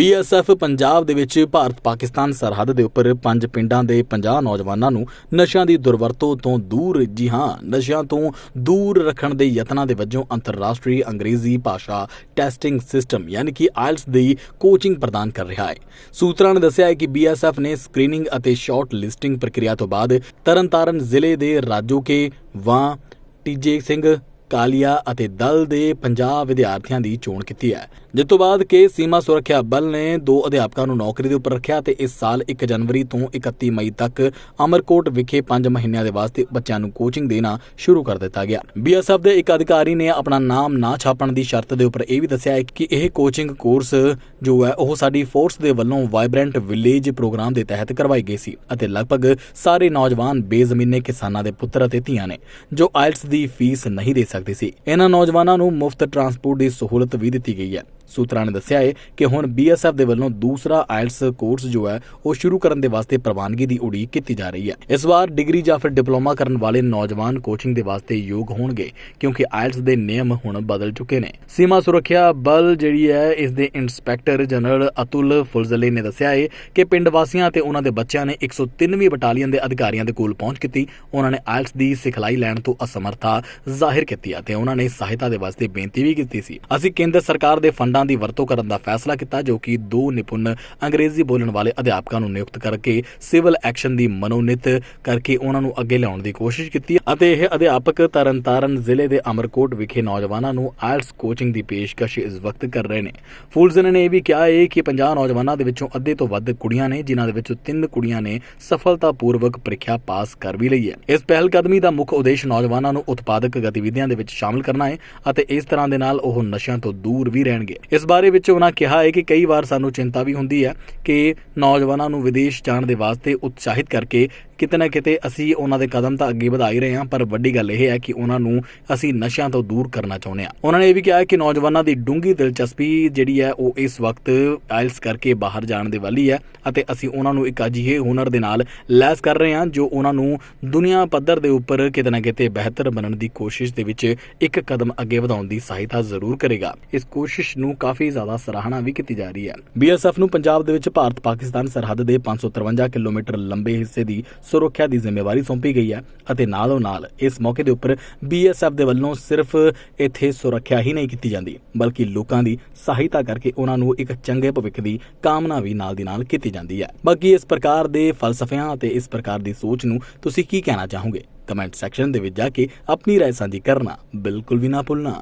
BSF Punjab ਦੇ ਵਿੱਚ ਭਾਰਤ ਪਾਕਿਸਤਾਨ ਸਰਹੱਦ ਦੇ ਉੱਪਰ ਪੰਜ ਪਿੰਡਾਂ ਦੇ 50 ਨੌਜਵਾਨਾਂ ਨੂੰ ਨਸ਼ਿਆਂ ਦੀ ਦੁਰਵਰਤੋਂ ਤੋਂ ਦੂਰ ਜੀ ਹਾਂ, ਨਸ਼ਿਆਂ ਤੋਂ ਦੂਰ ਰੱਖਣ ਦੇ ਯਤਨਾਂ ਦੇ ਵਜੋਂ ਅੰਤਰਰਾਸ਼ਟਰੀ ਅੰਗਰੇਜ਼ੀ ਭਾਸ਼ਾ ਟੈਸਟਿੰਗ ਸਿਸਟਮ ਯਾਨੀ ਕਿ ਆਇਲਸ ਦੀ ਕੋਚਿੰਗ ਪ੍ਰਦਾਨ ਕਰ ਰਿਹਾ ਹੈ। ਸੂਤਰਾਂ ਨੇ ਦੱਸਿਆ ਹੈ ਕਿ ਬੀਐਸਐਫ ਨੇ ਸਕਰੀਨਿੰਗ ਅਤੇ ਸ਼ਾਰਟ ਲਿਸਟਿੰਗ ਪ੍ਰਕਿਰਿਆ ਤੋਂ ਬਾਅਦ ਤਰਨਤਾਰਨ ਜ਼ਿਲ੍ਹੇ ਦੇ ਰਾਜੋਕੇ ਵਾਂ, ਟੀਜੇ ਸਿੰਘ ਕਾਲੀਆ ਅਤੇ ਦਲ ਦੇ 50 ਵਿਦਿਆਰਥੀਆਂ ਦੀ ਚੋਣ ਕੀਤੀ ਹੈ। ਜਿਸ ਤੋਂ ਬਾਅਦ ਕਿ ਸੀਮਾ ਸੁਰੱਖਿਆ ਬਲ ਨੇ ਦੋ ਅਧਿਆਪਕਾਂ ਨੂੰ ਨੌਕਰੀ ਦੇ ਉੱਪਰ ਰੱਖਿਆ ਤੇ ਇਸ ਸਾਲ 1 ਜਨਵਰੀ ਤੋਂ 31 ਮਈ ਤੱਕ ਅਮਰਕੋਟ ਵਿਖੇ 5 ਮਹੀਨਿਆਂ ਦੇ ਵਾਸਤੇ ਬੱਚਿਆਂ ਨੂੰ ਕੋਚਿੰਗ ਦੇਣਾ ਸ਼ੁਰੂ ਕਰ ਦਿੱਤਾ ਗਿਆ। ਬੀਐਸਐਫ ਦੇ ਇੱਕ ਅਧਿਕਾਰੀ ਨੇ ਆਪਣਾ ਨਾਮ ਨਾ ਛਾਪਣ ਦੀ ਸ਼ਰਤ ਦੇ ਉੱਪਰ ਇਹ ਵੀ ਦੱਸਿਆ ਹੈ ਕਿ ਇਹ ਕੋਚਿੰਗ ਕੋਰਸ ਜੋ ਹੈ, ਉਹ ਸਾਡੀ ਫੋਰਸ ਦੇ ਵੱਲੋਂ ਵਾਈਬ੍ਰੈਂਟ ਵਿਲੇਜ ਪ੍ਰੋਗਰਾਮ ਦੇ ਤਹਿਤ ਕਰਵਾਈ ਗਈ ਸੀ ਅਤੇ ਲਗਭਗ ਸਾਰੇ ਨੌਜਵਾਨ ਬੇਜ਼ਮੀਨੇ ਕਿਸਾਨਾਂ ਦੇ ਪੁੱਤਰ ਅਤੇ ਧੀਆਂ ਨੇ, ਜੋ ਆਇਲਟਸ ਦੀ ਫੀਸ ਨਹੀਂ ਦੇ ਸਕਦੇ ਸੀ। ਇਹਨਾਂ ਨੌਜਵਾਨਾਂ ਨੂੰ ਮੁਫਤ ਟਰਾਂਸਪੋਰਟ ਦੀ ਸਹੂਲਤ ਵੀ ਦਿੱਤੀ ਗਈ ਹੈ। ਸੂਤਰਾਂ ਨੇ ਦੱਸਿਆ ਹੈ ਕਿ ਹੁਣ ਬੀਐਸਐਫ ਦੇ ਵੱਲੋਂ ਦੂਸਰਾ ਆਇਲਸ ਕੋਰਸ ਜੋ ਹੈ, ਉਹ ਸ਼ੁਰੂ ਕਰਨ ਦੇ ਵਾਸਤੇ ਪ੍ਰਵਾਨਗੀ ਦੀ ਉਡੀਕ ਕੀਤੀ ਜਾ ਰਹੀ ਹੈ। ਇਸ ਵਾਰ ਡਿਗਰੀ ਜਾਂ ਫਿਰ ਡਿਪਲੋਮਾ ਕਰਨ ਵਾਲੇ ਨੌਜਵਾਨ ਕੋਚਿੰਗ ਦੇ ਵਾਸਤੇ ਯੋਗ ਹੋਣਗੇ, ਕਿਉਂਕਿ ਆਇਲਟਸ ਦੇ ਨਿਯਮ ਹੁਣ ਬਦਲ ਚੁੱਕੇ ਨੇ। ਸੀਮਾ ਸੁਰੱਖਿਆ ਬਲ ਜਿਹੜੀ ਹੈ, ਇਸ ਦੇ ਇੰਸਪੈਕਟਰ ਜਨਰਲ ਅਤੁਲ ਫੁਲਜ਼ਲੇ ਨੇ ਦੱਸਿਆ ਹੈ ਕਿ ਪਿੰਡ ਵਾਸੀਆਂ ਤੇ ਉਹਨਾਂ ਦੇ ਬੱਚਿਆਂ ਨੇ 103ਵੀਂ ਬਟਾਲੀਅਨ ਦੇ ਅਧਿਕਾਰੀਆਂ ਦੇ ਕੋਲ ਪਹੁੰਚ ਕੀਤੀ। ਉਹਨਾਂ ਨੇ ਆਇਲਸ ਦੀ ਸਿਖਲਾਈ ਲੈਣ ਤੋਂ ਅਸਮਰਥਾ ਜ਼ਾਹਿਰ ਕੀਤੀ। ਅਤੇ ਉਹਨਾਂ ਨੇ ਸਹਾਇਤਾ ਦੇ ਵਾਸਤੇ ਬੇਨਤੀ ਵੀ ਕੀਤੀ ਸੀ। ਅਸੀਂ ਕੇਂਦਰ ਸਰਕਾਰ ਦੇ ਫੰਡਾਂ ਦੀ ਵਰਤੋਂ ਕਰਨ ਦਾ ਫੈਸਲਾ ਕੀਤਾ, ਜੋ ਕਿ ਦੋ ਨਿਪੁੰਨ ਅੰਗਰੇਜ਼ੀ ਬੋਲਣ ਵਾਲੇ ਅਧਿਆਪਕਾਂ ਨੂੰ ਨਿਯੁਕਤ ਕਰਕੇ ਸਿਵਲ ਐਕਸ਼ਨ ਦੀ ਮਨੋਨੀਤ ਕਰਕੇ ਉਹਨਾਂ ਨੂੰ ਅੱਗੇ ਲਿਆਉਣ ਦੀ ਕੋਸ਼ਿਸ਼ ਕੀਤੀ ਅਤੇ ਇਹ ਅਧਿਆਪਕ ਤਰਨਤਾਰਨ ਜ਼ਿਲ੍ਹੇ ਦੇ ਅਮਰਕੋਟ ਵਿਖੇ ਨੌਜਵਾਨਾਂ ਨੂੰ ਆਇਲਟਸ ਕੋਚਿੰਗ ਦੀ ਪੇਸ਼ਕਸ਼ ਇਸ ਵਕਤ ਕਰ ਰਹੇ ਨੇ। ਫੂਲਜ਼ਨ ਨੇ ਇਹ ਵੀ ਕਿਹਾ ਹੈ ਕਿ 50 ਨੌਜਵਾਨਾਂ ਦੇ ਵਿੱਚੋਂ ਅੱਧੇ ਤੋਂ ਵੱਧ ਕੁੜੀਆਂ ਨੇ, ਜਿਨ੍ਹਾਂ ਦੇ ਵਿੱਚੋਂ ਤਿੰਨ ਕੁੜੀਆਂ ਨੇ ਸਫਲਤਾਪੂਰਵਕ ਪ੍ਰੀਖਿਆ ਪਾਸ ਕਰ ਵੀ ਲਈ ਹੈ। ਇਸ ਪਹਿਲ ਕਦਮੀ ਦਾ ਮੁੱਖ ਉਦੇਸ਼ ਨੌਜਵਾਨਾਂ ਨੂੰ ਉਤਪਾਦਕ ਗਤੀਵਿਧੀਆਂ ਦੇ ਵਿੱਚ ਸ਼ਾਮਲ ਕਰਨਾ ਹੈ ਅਤੇ ਇਸ ਤਰ੍ਹਾਂ ਦੇ ਨਾਲ ਉਹ ਨਸ਼ਿਆਂ ਤੋਂ ਦੂਰ ਵੀ ਰਹਿਣਗੇ। ਇਸ ਬਾਰੇ ਵਿੱਚ ਉਹਨਾਂ ਕਿਹਾ ਹੈ ਕਿ ਕਈ ਵਾਰ ਸਾਨੂੰ ਚਿੰਤਾ ਵੀ ਹੁੰਦੀ ਹੈ ਕਿ ਨੌਜਵਾਨਾਂ ਨੂੰ ਵਿਦੇਸ਼ ਜਾਣ ਦੇ ਵਾਸਤੇ ਉਤਸ਼ਾਹਿਤ ਕਰਕੇ ਕਿਤੇ ਨਾ ਕਿਤੇ ਅਸੀਂ ਉਹਨਾਂ ਦੇ ਕਦਮ ਤਾਂ ਅੱਗੇ ਵਧਾ ਹੀ ਰਹੇ ਹਾਂ, ਪਰ ਵੱਡੀ ਗੱਲ ਇਹ ਹੈ ਕਿ ਉਹਨਾਂ ਨੂੰ ਅਸੀਂ ਨਸ਼ਿਆਂ ਤੋਂ ਦੂਰ ਕਰਨਾ ਚਾਹੁੰਦੇ ਹਾਂ। ਉਹਨਾਂ ਨੇ ਇਹ ਵੀ ਕਿਹਾ ਕਿ ਨੌਜਵਾਨਾਂ ਦੀ ਡੂੰਗੀ ਦਿਲਚਸਪੀ ਜਿਹੜੀ ਹੈ, ਉਹ ਇਸ ਵਕਤ ਆਇਲਸ ਕਰਕੇ ਬਾਹਰ ਜਾਣ ਦੇ ਵਾਲੀ ਹੈ ਅਤੇ ਅਸੀਂ ਉਹਨਾਂ ਨੂੰ ਇੱਕ ਅਜਿਹੇ ਹੁਨਰ ਦੇ ਨਾਲ ਲੈਸ ਕਰ ਰਹੇ ਹਾਂ, ਜੋ ਉਹਨਾਂ ਨੂੰ ਦੁਨੀਆ ਪੱਧਰ ਦੇ ਉੱਪਰ ਕਿਤੇ ਨਾ ਕਿਤੇ ਬਿਹਤਰ ਬਣਨ ਦੀ ਕੋਸ਼ਿਸ਼ ਦੇ ਵਿੱਚ ਇੱਕ ਕਦਮ ਅੱਗੇ ਵਧਾਉਣ ਦੀ ਸਹਾਇਤਾ ਜ਼ਰੂਰ ਕਰੇਗਾ। ਇਸ ਕੋਸ਼ਿਸ਼ ਨੂੰ ਕਾਫੀ ਜ਼ਿਆਦਾ ਸਰਾਹਨਾ ਵੀ ਕੀਤੀ ਜਾ ਰਹੀ ਹੈ। ਬੀਐਸਐਫ ਨੂੰ ਪੰਜਾਬ ਦੇ ਵਿੱਚ ਭਾਰਤ ਪਾਕਿਸਤਾਨ ਸਰਹੱਦ ਦੇ 553 ਕਿਲੋਮੀਟਰ ਲੰਬੇ ਹਿੱਸੇ ਦੀ ਸੁਰੱਖਿਆ ਦੀ ਜ਼ਿੰਮੇਵਾਰੀ ਸੌਂਪੀ ਗਈ ਹੈ ਅਤੇ ਨਾਲੋਂ ਨਾਲ ਇਸ ਮੌਕੇ ਦੇ ਉੱਪਰ ਬੀਐਸਐਫ ਦੇ ਵੱਲੋਂ ਸਿਰਫ ਇੱਥੇ ਸੁਰੱਖਿਆ ਹੀ ਨਹੀਂ ਕੀਤੀ ਜਾਂਦੀ ਬਲਕਿ ਲੋਕਾਂ ਦੀ ਸਹਾਇਤਾ ਕਰਕੇ ਉਹਨਾਂ ਨੂੰ ਇੱਕ ਚੰਗੇ ਭਵਿੱਖ ਦੀ ਕਾਮਨਾ ਵੀ ਨਾਲ ਦੀ ਨਾਲ ਕੀਤੀ ਜਾਂਦੀ ਹੈ ਬਾਕੀ ਇਸ ਪ੍ਰਕਾਰ ਦੇ ਫਲਸਫਿਆਂ ਅਤੇ ਇਸ ਪ੍ਰਕਾਰ ਦੀ ਸੋਚ ਨੂੰ ਤੁਸੀਂ ਕੀ ਕਹਿਣਾ ਚਾਹੋਗੇ ਕਮੈਂਟ ਸੈਕਸ਼ਨ ਦੇ ਵਿੱਚ ਜਾ ਕੇ ਆਪਣੀ رائے ਸਾਂਝੀ ਕਰਨਾ ਬਿਲਕੁਲ ਵੀ ਨਾ ਭੁੱਲਣਾ